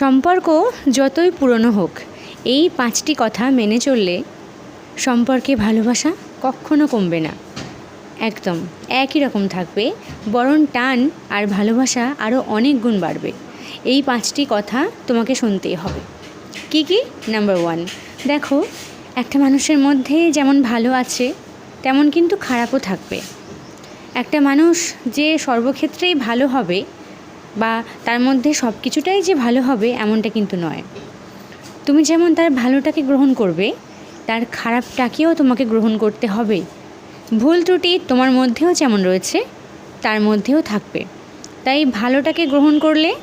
সম্পর্ক যতই পুরনো হোক, এই পাঁচটি কথা মেনে চললে সম্পর্কে ভালোবাসা কক্ষনো কমবে না। একদম একই রকম থাকবে, বরং টান আর ভালোবাসা আরও অনেক গুণ বাড়বে। এই পাঁচটি কথা তোমাকে শুনতেই হবে। কি কি? নাম্বার ওয়ান দেখো, একটা মানুষের মধ্যে যেমন ভালো আছে, তেমন কিন্তু খারাপও থাকবে। একটা মানুষ যে সর্বক্ষেত্রেই ভালো হবে বা তার মধ্যে সব কিছুটাই যে ভালো হবে এমনটা কিন্তু নয়। তুমি যেমন তার ভালোটাকে গ্রহণ করবে, তার খারাপটাকেও তোমাকে গ্রহণ করতে হবে। ভুল ত্রুটি তোমার মধ্যেও যেমন রয়েছে, তার মধ্যেও থাকবে। তাই ভালোটাকে গ্রহণ করলে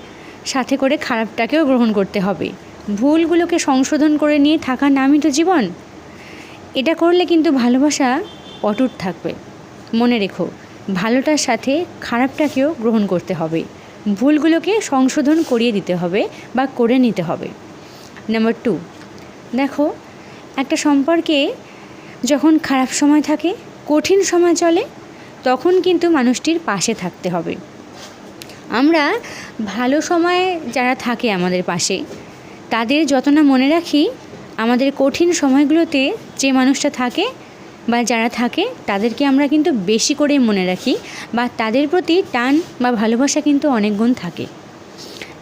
সাথে করে খারাপটাকেও গ্রহণ করতে হবে। ভুলগুলোকে সংশোধন করে নিয়ে থাকার নামই তো জীবন। এটা করলে কিন্তু ভালোবাসা অটুট থাকবে। মনে রেখো, ভালোটার সাথে খারাপটাকেও গ্রহণ করতে হবে। ভুলগুলোকে সংশোধন করিয়ে দিতে হবে বা করে নিতে হবে। নাম্বার টু দেখো, একটা সম্পর্কে যখন খারাপ সময় থাকে, কঠিন সময় চলে, তখন কিন্তু মানুষটির পাশে থাকতে হবে। আমরা ভালো সময়ে যারা থাকে আমাদের পাশে, তাদের যত না মনে রাখি, আমাদের কঠিন সময়গুলোতে যে মানুষটা থাকে বা যারা থাকে, তাদেরকে আমরা কিন্তু বেশি করে মনে রাখি বা তাদের প্রতি টান বা ভালোবাসা কিন্তু অনেক গুণ থাকে।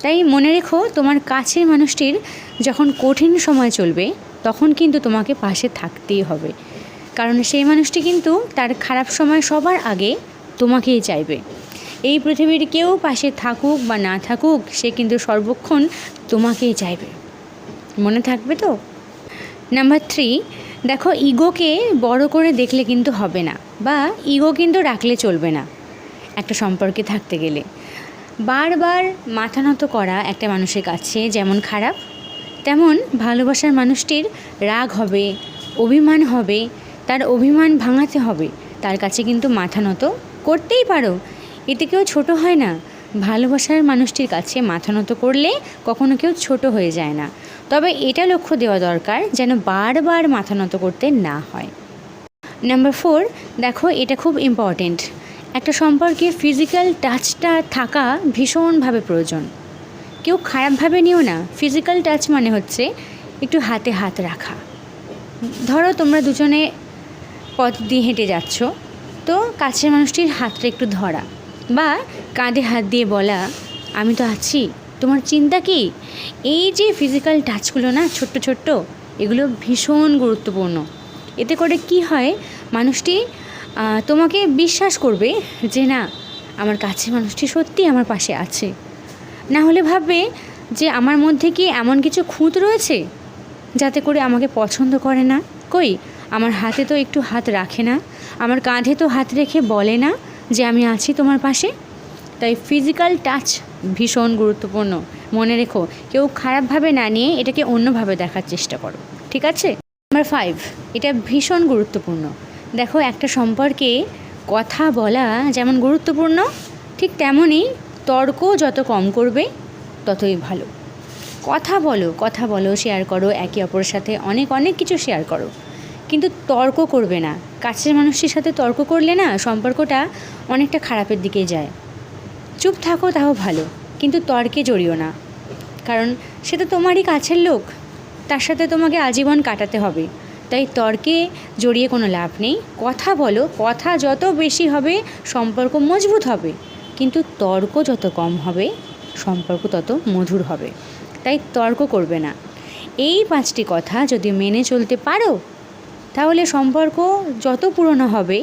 তাই মনে রেখো, তোমার কাছের মানুষটির যখন কঠিন সময় চলবে, তখন কিন্তু তোমাকে পাশে থাকতেই হবে। কারণ সেই মানুষটি কিন্তু তার খারাপ সময় সবার আগে তোমাকেই চাইবে। এই পৃথিবীর কেউ পাশে থাকুক বা না থাকুক, সে কিন্তু সর্বক্ষণ তোমাকেই চাইবে। মনে থাকবে তো? নাম্বার থ্রি দেখো, ইগোকে বড় করে দেখলে কিন্তু হবে না, বা ইগো কিন্তু রাখলে চলবে না একটা সম্পর্কে থাকতে গেলে। বারবার মাথা নত করা একটা মানুষের কাছে যেমন খারাপ, তেমন ভালোবাসার মানুষটির রাগ হবে, অভিমান হবে, তার অভিমান ভাঙাতে হবে, তার কাছে কিন্তু মাথা নত করতেই পারো। এতে কেউ ছোট হয় না ভালোবাসার মানুষটির কাছে মাথা নত করলে কখনো কেউ ছোট হয়ে যায় না। তবে এটা লক্ষ্য দেওয়া দরকার যেন বারবার মাথা নত করতে না হয়। নাম্বার ফোর দেখো এটা খুব ইম্পর্টেন্ট একটা সম্পর্কে ফিজিক্যাল টাচটা থাকা ভীষণভাবে প্রয়োজন। কেউ খারাপভাবে নিও না ফিজিক্যাল টাচ মানে হচ্ছে একটু হাতে হাত রাখা। ধরো তোমরা দুজনে পথ দিয়ে হেঁটে যাচ্ছ, তো কাছের মানুষটির হাতটা একটু ধরা। বা কাঁধে হাত দিয়ে বলা, আমি তো আছি, তোমার চিন্তা কি? এই যে ফিজিক্যাল টাচগুলো না, ছোট্ট ছোট্ট, এগুলো ভীষণ গুরুত্বপূর্ণ। এতে করে কি হয়, মানুষটি তোমাকে বিশ্বাস করবে যে না, আমার কাছে মানুষটি সত্যি আমার পাশে আছে। না হলে ভাববে যে আমার মধ্যে কি এমন কিছু খুঁত রয়েছে? যাতে করে আমাকে পছন্দ করে না। কই? আমার হাতে তো একটু হাত রাখে না, আমার কাঁধে তো হাত রেখে বলে না যে আমি আছি তোমার পাশে। তাই ফিজিক্যাল টাচ ভীষণ গুরুত্বপূর্ণ। মনে রেখো, কেউ খারাপভাবে না নিয়ে এটাকে অন্যভাবে দেখার চেষ্টা করো। ঠিক আছে? নাম্বার ফাইভ এটা ভীষণ গুরুত্বপূর্ণ। দেখো, একটা সম্পর্কে কথা বলা যেমন গুরুত্বপূর্ণ, ঠিক তেমনই তর্ক যত কম করবে, ততই ভালো। কথা বলো কথা বলো শেয়ার করো, একে অপরের সাথে অনেক অনেক কিছু শেয়ার করো। কিন্তু তর্ক করবে না। কাছের মানুষটির সাথে তর্ক করলে না সম্পর্কটা অনেকটা খারাপের দিকে যায়। চুপ থাকো, তাও ভালো, কিন্তু তর্কে জড়িও না। কারণ সে তো তোমারই কাছের লোক, তার সাথে তোমাকে আজীবন কাটাতে হবে। তাই তর্কে জড়িয়ে কোনো লাভ নেই। কথা বলো, কথা যত বেশি হবে, সম্পর্ক মজবুত হবে। কিন্তু তর্ক যত কম হবে, সম্পর্ক তত মধুর হবে। তাই তর্ক করবে না। এই পাঁচটি কথা যদি মেনে চলতে পারো তাহলে সম্পর্ক যত পুরনো হবে,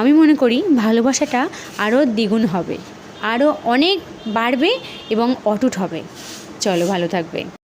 আমি মনে করি ভালোবাসাটা আরও দ্বিগুণ হবে আরও অনেক বাড়বে এবং অটুট হবে। চলো ভালো থাকবে।